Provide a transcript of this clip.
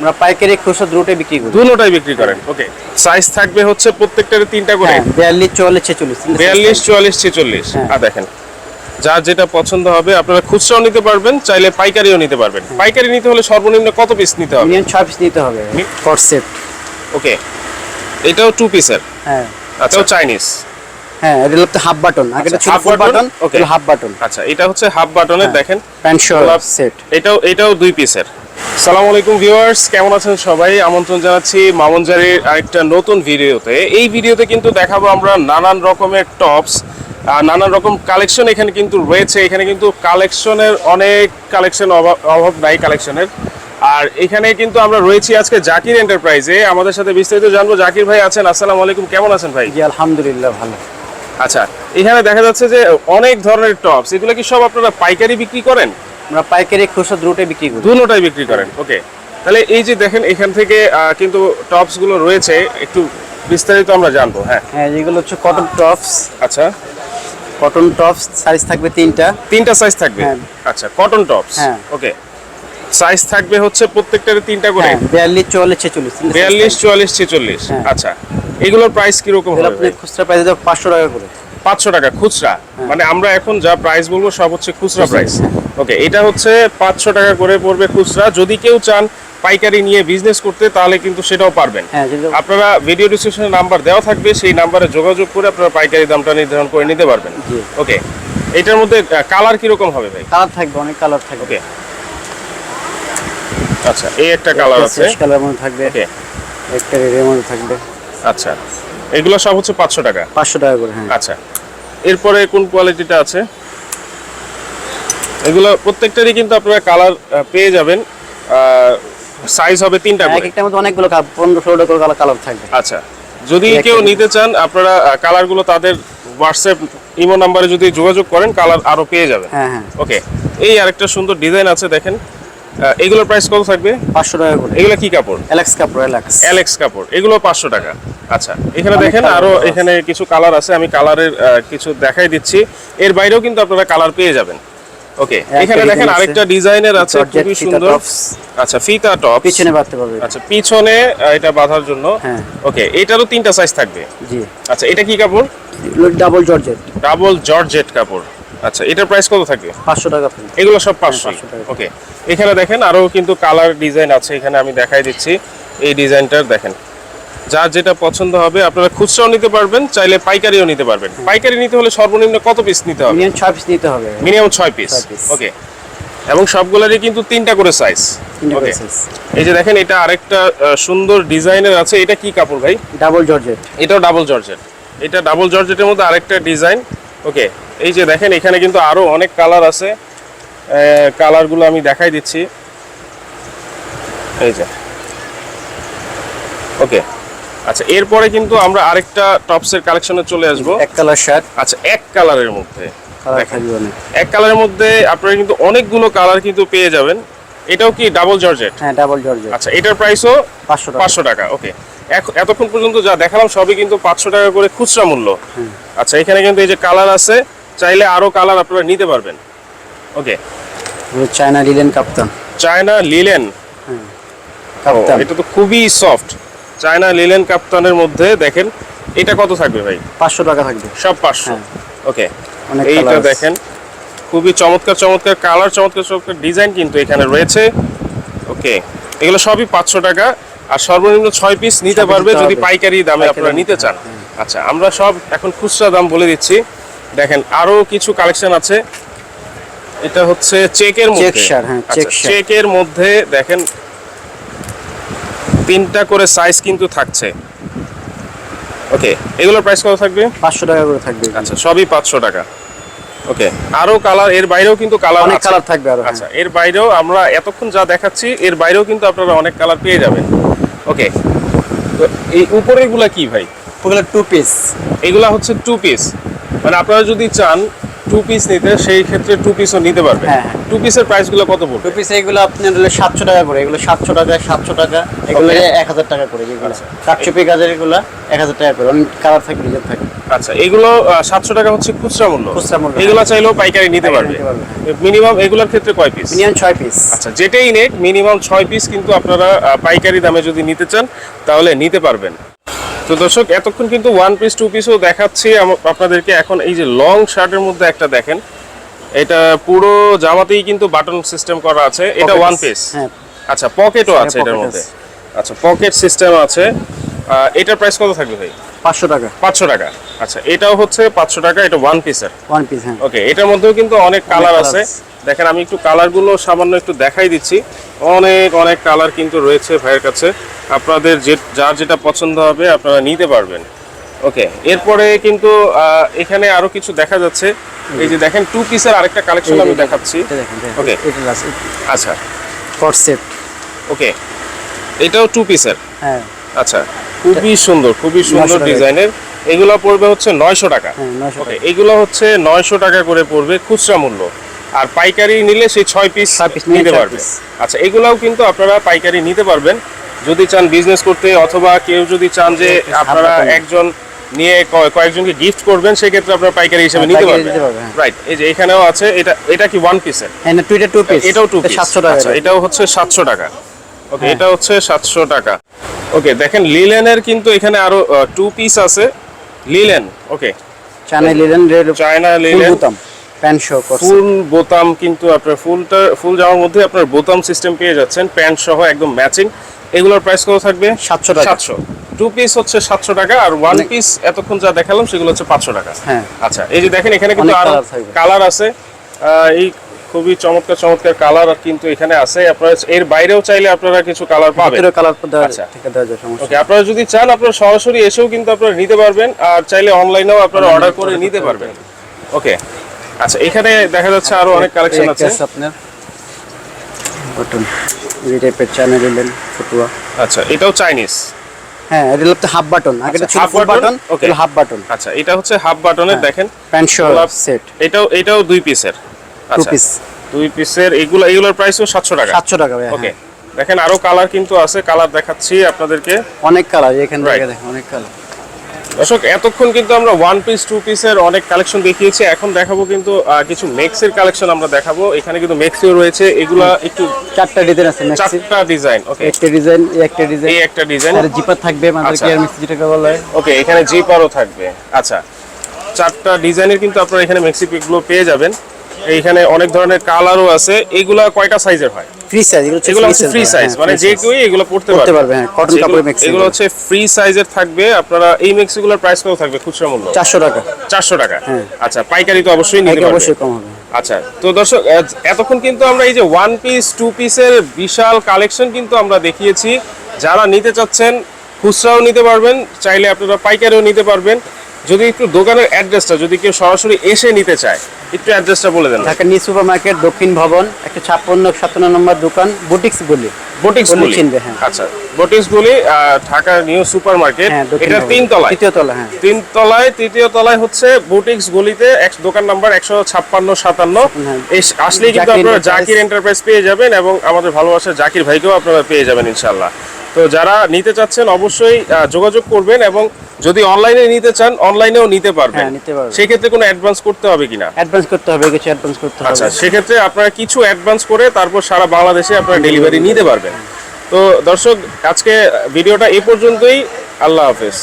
আমরা পাইকারি খুচরা দুটোই বিক্রি করি। দুটোটাই বিক্রি করেন ওকে। সাইজ থাকবে হচ্ছে প্রত্যেকটারে তিনটা করে। হ্যাঁ বিয়াল্লিশ চুয়াল্লিশ ছেচল্লিশ তিনটে size বিয়াল্লিশ থাকবে। চুয়াল্লিশ ছেচল্লিশ। হ্যাঁ। আর দেখেন যার যেটা পছন্দ হবে আপনারা খুচরাও নিতে পারবেন চাইলে পাইকারিও নিতে পারবেন। হ্যাঁ। পাইকারি নিতে হলে সর্বনিম্ন কত পিস নিতে হবে? মিনিমাম ছয় পিস নিতে হবে মি- কট সেট ওকে। এটাও টু পিসের হ্যাঁ। আচ্ছা। চাইনিজ হ্যাঁ এটা হলো হাফ বাটন আগে ছিল full button okay. Half button আচ্ছা এটা হচ্ছে হাফ বাটনের হ্যাঁ। দেখেন। প্যান্ট সেট এটাও এটাও দুই পিসের সালাম আলাইকুম ভিউয়ার্স কেমন আছেন সবাই? আমন্ত্রণ জানাচ্ছি মামনজারির আরেকটা নতুন ভিডিওতে। এই ভিডিওতে কিন্তু দেখাবো আমরা নানান রকমের টপস নানান রকম কালেকশন এখানে কিন্তু রয়েছে। এখানে কিন্তু কালেকশনের অনেক কালেকশন অভাব নাই কালেকশনের। আর এখানে কিন্তু আমরা রয়েছি আজকে জাকির এন্টারপ্রাইজে। আমাদের সাথে বিস্তারিত জানব। জাকির ভাই আছেন আসসালামু আলাইকুম। কেমন আছেন ভাই? জি আলহামদুলিল্লাহ ভালো। আচ্ছা এখানে দেখা যাচ্ছে যে অনেক ধরনের টপস। এগুলো কি সব আপনারা পাইকারি বিক্রি করেন? আমরা পাইকারি খুচরা দুটোই বিক্রি করি। দুটোটাই বিক্রি করেন ওকে। তাহলে এই যে দেখেন এখান থেকে কিন্তু টপসগুলো রয়েছে একটু বিস্তারিত আমরা জানব হ্যাঁ। হ্যাঁ যেগুলো হচ্ছে কটন টপস আচ্ছা। কটন টপস সাইজ থাকবে তিনটা। তিনটা সাইজ থাকবে? হ্যাঁ। আচ্ছা কটন টপস হ্যাঁ। ওকে। সাইজ থাকবে হচ্ছে প্রত্যেকটার তিনটা করে? হ্যাঁ বিয়াল্লিশ চুয়াল্লিশ ছেচল্লিশ তিনটে size বিয়াল্লিশ থাকবে। চুয়াল্লিশ ছেচল্লিশ হ্যাঁ। আচ্ছা। এগুলোর প্রাইস কীরকম এগুলো হবে? খুচরা প্রাইস দেবো পাঁচশো টাকা করে। পাঁচশো টাকা খুচরা। মানে আমরা এখন যা প্রাইস বলব সব হচ্ছে খুচরা প্রাইস হ্যাঁ। ওকে এটা হচ্ছে পাঁচশো টাকা করে পড়বে খুচরা। যদি কেউ চান পাইকারি নিয়ে বিজনেস করতে তাহলে কিন্তু সেটাও পারবেন। হ্যাঁ আপনারা ভিডিও ডিসক্রিপশনে নাম্বার দেওয়া থাকবে সেই নাম্বারে যোগাযোগ করে আপনারা পাইকারি দামটা নির্ধারণ করে নিতে পারবেন। ওকে এটার মধ্যে কালার কীরকম হবে ভাই? কালার থাকবে অনেক কালার থাকবে। ওকে আচ্ছা এই একটা কালার আছে। কালার মধ্যে থাকবে ওকে একটা রেডের মধ্যে থাকবে। আচ্ছা। এগুলো সব হচ্ছে পাঁচশো টাকা? পাঁচশো টাকা করে হ্যাঁ। আচ্ছা। এরপরে কোন কোয়ালিটিটা আছে? এগুলো প্রত্যেকটারই কিন্তু আপনারা কালার পেয়ে যাবেন। সাইজ হবে তিনটা এক করে। একটার মধ্যে অনেকগুলো পনেরো ষোলোটা করে কালার থাকবে। আচ্ছা। যদি কেউ নিতে চান আপনারা কালারগুলো তাদের হোয়াটসঅ্যাপ ইমো নাম্বারে যদি যোগাযোগ করেন কালার আরও পেয়ে যাবেন। হ্যাঁ হ্যাঁ। ওকে এই আরেকটা সুন্দর ডিজাইন আছে দেখেন। এগুলোর প্রাইস কত থাকবে? পাঁচশো টাকা করে। এগুলো কি কাপড়? এলাক্স কাপড় এলাক্স অ্যালেক্স কাপড় এগুলো পাঁচশো টাকা। আচ্ছা এখানে দেখেন আরও এখানে কিছু কালার আছে আমি কালারের কিছু দেখাই দিচ্ছি। এর বাইরেও কিন্তু আপনারা কালার পেয়ে যাবেন। ওকে এখানে দেখেন আরেকটা ডিজাইনের আছে খুবই সুন্দর। আচ্ছা ফিতা টপ পিছনে বাঁধতে পারবে। আচ্ছা পিছনে এটা বাঁধার জন্য। হ্যাঁ। ওকে এটারও তিনটা সাইজ থাকবে। জি। আচ্ছা এটা কি কাপড়? ডাবল জর্জেট ডাবল জর্জেট কাপড়। আচ্ছা এটার প্রাইস কত থাকে? পাঁচশো টাকা থাকবে এগুলো সব পাঁচশো। 500 টাকা। ওকে এখানে দেখেন আরও কিন্তু কালার ডিজাইন আছে এখানে আমি দেখাই দিচ্ছি। এই ডিজাইনটার দেখেন। যার যেটা পছন্দ হবে আপনারা খুচরাও নিতে পারবেন চাইলে পাইকারিও নিতে পারবেন। পাইকারি নিতে হলে সর্বনিম্ন কত পিস নিতে হবে? মিনিমাম ছয় পিস নিতে হবে। মিনিমাম ছয় পিস ছয় piece। ওকে এবং সবগুলোরই কিন্তু তিনটা করে সাইজ ওকে এই যে দেখেন এটা আরেকটা সুন্দর ডিজাইনের আছে। এটা কি কাপড় ভাই? ডাবল জর্জেট এটাও ডাবল জর্জেট এটা ডাবল জর্জেটের মধ্যে আরেকটা ডিজাইন ওকে এই যে দেখেন এখানে কিন্তু আরও অনেক কালার আছে। কালারগুলো আমি দেখাই দিচ্ছি। এই যে। ওকে আচ্ছা এরপরে কিন্তু আমরা আরেকটা টপসের কালেকশনে চলে আসব। এক কালার শার্ট আচ্ছা এক কালারের মধ্যে। এক কালারের মধ্যে আপনারা কিন্তু অনেকগুলো কালার কিন্তু পেয়ে যাবেন। এটাও কি ডাবল জর্জেট হ্যাঁ ডাবল জর্জেট আচ্ছা এটার প্রাইসও পাঁচশো টাকা। পাঁচশো টাকা ওকে এতক্ষণ পর্যন্ত যা দেখালাম সবই কিন্তু পাঁচশো টাকা করে খুচরা মূল্য। আচ্ছা এখানে কিন্তু এই যে কালার আছে চাইলে আরও কালার আপনারা নিতে পারবেন। Okay China linen kaftan. China linen. Kaftan. এটা তো খুবই সফট চায়না লিলেন কাপ্তানের মধ্যে দেখেন এটা কত থাকবে ভাই? পাঁচশো টাকা থাকবে। সব পাঁচশো। হ্যাঁ। ওকে এইটা দেখেন। খুবই চমৎকার চমৎকার কালার চমৎকার চমৎকার ডিজাইন কিন্তু এখানে রয়েছে। ওকে এগুলো সবই পাঁচশো টাকা। আর সর্বনিম্ন ছয় পিস নিতে পারবে যদি পাইকারি দামে আপনারা নিতে চান। আচ্ছা আমরা সব এখন খুচরা দাম বলে দিচ্ছি। দেখেন আরও কিছু কালেকশন আছে। এটা হচ্ছে চেকের মধ্যে। হ্যাঁ, shirt। চেকের মধ্যে দেখেন তিনটা করে সাইজ কিন্তু থাকছে। ওকে এগুলোর প্রাইস কত থাকবে? পাঁচশো টাকা করে থাকবে। আচ্ছা সবই পাঁচশো টাকা। ওকে আরও কালারের বাইরেও কিন্তু কালার অনেক কালার থাকবে আরও আচ্ছা এর বাইরেও আমরা এতক্ষণ যা দেখাচ্ছি এর বাইরেও কিন্তু আপনারা অনেক কালার পেয়ে যাবেন। ওকে তো এই উপরেগুলা কি ভাই? ওগুলা টু পিস এগুলা হচ্ছে টু পিস মানে আপনারা যদি চান টু পিস নিতে সেই ক্ষেত্রে টু পিসও নিতে পারবে। হ্যাঁ, হ্যাঁ। টু পিসের প্রাইসগুলো কত পড়বে? টু পিস এগুলো আপনার হলো সাতশো টাকা করে এগুলো সাতশো টাকা সাতশো টাকা এগুলো এক হাজার টাকা করে যেগুলো। আচ্ছা। কাঠচুপি এগুলো এক হাজার টাকা করে অনেক কালার থাকে ডিজাইন থাকে আচ্ছা এগুলো সাতশো টাকা হচ্ছে খুচরা মূল্য। খুচরা মূল্য, এগুলো চাইলেও পাইকারি নিতে পারবে। মিনিমাম এগুলোর ক্ষেত্রে কয় পিস মিনিমাম ছয় পিস আচ্ছা যেটাই নেক মিনিমাম ছয় পিস কিন্তু আপনারা পাইকারি দামে যদি নিতে চান তাহলে নিতে পারবেন। তো দর্শক এতক্ষণ কিন্তু ওয়ান পিস টু পিসও দেখাচ্ছি। আপনাদেরকে এখন এই যে লং শার্টের মধ্যে একটা দেখেন। এটা পুরো জামাতেই কিন্তু বাটন সিস্টেম করা আছে। এটা ওয়ান পিস হ্যাঁ। আচ্ছা পকেটও হ্যাঁ, আছে এটার মধ্যে। আচ্ছা পকেট সিস্টেম আছে। এটার প্রাইস কত থাকবে ভাই? পাঁচশো টাকা। পাঁচশো টাকা। আচ্ছা এটাও হচ্ছে পাঁচশো টাকা। এটা ওয়ান পিসের ওয়ান পিস হ্যাঁ। ওকে এটার মধ্যেও কিন্তু অনেক কালার আছে। দেখেন আমি একটু কালারগুলো সামান্য একটু দেখাই দিচ্ছি। অনেক অনেক কালার কিন্তু রয়েছে ভাইয়ের কাছে। আপনাদের যে যার যেটা পছন্দ হবে আপনারা নিতে পারবেন। ওকে এরপরে কিন্তু এখানে আরও কিছু দেখা যাচ্ছে। এই যে দেখেন টু পিসের আরেকটা কালেকশন আমি দেখাচ্ছি। আছে আচ্ছা। কট সেট ওকে এটাও টু পিসের হ্যাঁ। আচ্ছা খুবই সুন্দর খুবই সুন্দর ডিজাইনের এগুলো পড়বে হচ্ছে নয়শো টাকা। হ্যাঁ ওকে টাকা। এগুলো হচ্ছে নয়শো টাকা করে পড়বে খুচরা মূল্য। আর পাইকারি নিলে সেই ছয় পিস নিতে পারবে। আচ্ছা এগুলাও কিন্তু আপনারা পাইকারি নিতে পারবেন। যদি চান বিজনেস করতে অথবা কেউ যদি চান যে আপনারা একজন নিয়ে কয়েকজনকে গিফট করবেন সেক্ষেত্রে আপনারা পাইকারি হিসেবে হ্যাঁ, নিতে পারবেন। পারবে, হ্যাঁ। রাইট এই যে এখানেও আছে এটা এটা কি ওয়ান পিসের টু পিস এটাও টু পিস সাতশো টাকা আচ্ছা এটাও হচ্ছে সাতশো টাকা। ওকে হ্যাঁ। এটা হচ্ছে সাতশো টাকা। ওকে দেখেন লিলেনের কিন্তু এখানে আরও টু পিস আছে। Linen okay China linen China linen pant show করছে। ফুল বোতাম কিন্তু আপনার ফুলটা ফুল জামার মধ্যে আপনার বোতাম সিস্টেম পেয়ে যাচ্ছেন প্যান্ট সহ একদম ম্যাচিং এগুলোর প্রাইস কত থাকবে? 700 টাকা। সাতশো। টু পিস হচ্ছে সাতশো টাকা আর ওয়ান পিস এতক্ষণ যা দেখালাম সেগুলো হচ্ছে পাঁচশো টাকা। হ্যাঁ। আচ্ছা এই যে দেখেন এখানে কিন্তু আরও কালার আছে। এই খুবই চমৎকার চমৎকার কালার কিন্তু এখানে আছে। আপনারা এর বাইরেও চাইলে আপনারা কিছু কালার পাবেন। কালার আচ্ছা। ওকে আপনারা যদি চান আপনারা সরাসরি এসেও কিন্তু আপনারা নিতে পারবেন আর চাইলে অনলাইনেও আপনারা অর্ডার করে নিতে পারবেন। ওকে আচ্ছা এখানে দেখা যাচ্ছে আরও অনেক কালেকশন আছে। আপনার। বটন এই টাইপের চায়না লিলেন ফতুয়া আচ্ছা এটাও চাইনিজ হ্যাঁ এটা হলো হাফ বাটন আগে আচ্ছা, ছিল ফুল বাটন. এটা হাফ বাটন আচ্ছা এটা হচ্ছে হাফ বাটনের হ্যাঁ। দেখেন। প্যান্ট শো গোলাপ সেট এটাও এটাও দুই পিসের আচ্ছা পিস দুই পিসের এগুলো এগুলোর প্রাইসও সাতশো টাকা। সাতশো টাকা ভাই ওকে হ্যাঁ। দেখেন আরও কালার কিন্তু আছে। কালার দেখাচ্ছি আপনাদেরকে। অনেক কালার এখানে দেখেন অনেক কালার দর্শক এতক্ষণ কিন্তু আমরা ওয়ান পিস টু পিসের অনেক কালেকশন দেখিয়েছি। এখন দেখাবো কিন্তু কিছু মেক্সের কালেকশন আমরা দেখাবো। এখানে কিন্তু মেক্সিও রয়েছে। এগুলা একটু চারটা ডিজাইন আছে চারটা ডিজাইন ওকে একটা ডিজাইন এই একটা ডিজাইন এই একটা ডিজাইন আর জিপার থাকবে আমাদের আচ্ছা। কেয়ার মিক্সি যেটাকে বলা হয়? ওকে এখানে জিপারও থাকবে। আচ্ছা। চারটা ডিজাইনের কিন্তু আপনারা এখানে মেক্সি পিকগুলো পেয়ে যাবেন। এইখানে অনেক ধরনের কালারও আছে। এগুলা কয়টা সাইজের হয়? ফ্রি সাইজ এগুলো হচ্ছে ফ্রি সাইজ মানে যে কেউ এগুলো পড়তে পড়তে পারবে। হ্যাঁ, যেগুলো- কাপড়ের maxi এগুলো হচ্ছে ফ্রি সাইজের থাকবে আপনারা এই মেক্সিগুলোর প্রাইস কত থাকবে? খুচরা মূল্য? চারশো টাকা। চারশো টাকা। হ্যাঁ। আচ্ছা পাইকারি তো অবশ্যই নিতে পারবে। অবশ্যই কম হবে। আচ্ছা তো দর্শক এতক্ষণ কিন্তু আমরা এই যে ওয়ান পিস টু পিসের বিশাল কালেকশন কিন্তু আমরা দেখিয়েছি। যারা নিতে চাচ্ছেন খুচরাও নিতে পারবেন চাইলে আপনারা পাইকারিও নিতে পারবেন। যদি একটু দোকানের অ্যাড্রেসটা যদি কেউ সরাসরি এসে নিতে চায় একটু অ্যাড্রেসটা বলে দেন। Dhaka new super market Dakshin Bhaban একটা ছাপ্পান্ন সাতান্ন নম্বর দোকান বুটিক্স বলি বটিক্স গুলি চিনবে, হ্যাঁ। আচ্ছা বটিক্স গুলি ঢাকা নিউ সুপার মার্কেট হ্যাঁ এটা তিন তলায়। তৃতীয় তলা হ্যাঁ। তিন তলায় তৃতীয় তলায় হচ্ছে বুটিক্স গলিতে এক দোকান নাম্বার একশো ছাপ্পান্ন সাতান্ন। হ্যাঁ। আসলেই কিন্তু আপনারা জাকির এন্টারপ্রাইজ পেয়ে যাবেন এবং আমাদের ভালোবাসার জাকির ভাইকেও আপনারা পেয়ে যাবেন ইনশাল্লাহ তো যারা নিতে চাচ্ছেন অবশ্যই যোগাযোগ করবেন এবং যদি অনলাইনে নিতে চান অনলাইনেও নিতে পারবেন। সেই নিতে পারবেন। সেক্ষেত্রে কোনো অ্যাডভান্স করতে হবে কিনা? অ্যাডভান্স করতে হবে কিছু অ্যাডভান্স করতে হবে আচ্ছা সেই সেক্ষেত্রে আপনারা কিছু অ্যাডভান্স করে তারপর সারা বাংলাদেশে আপনারা ডেলিভারি নিতে পারবেন। তো দর্শক আজকে ভিডিওটা এ পর্যন্তই। আল্লাহ হাফেজ।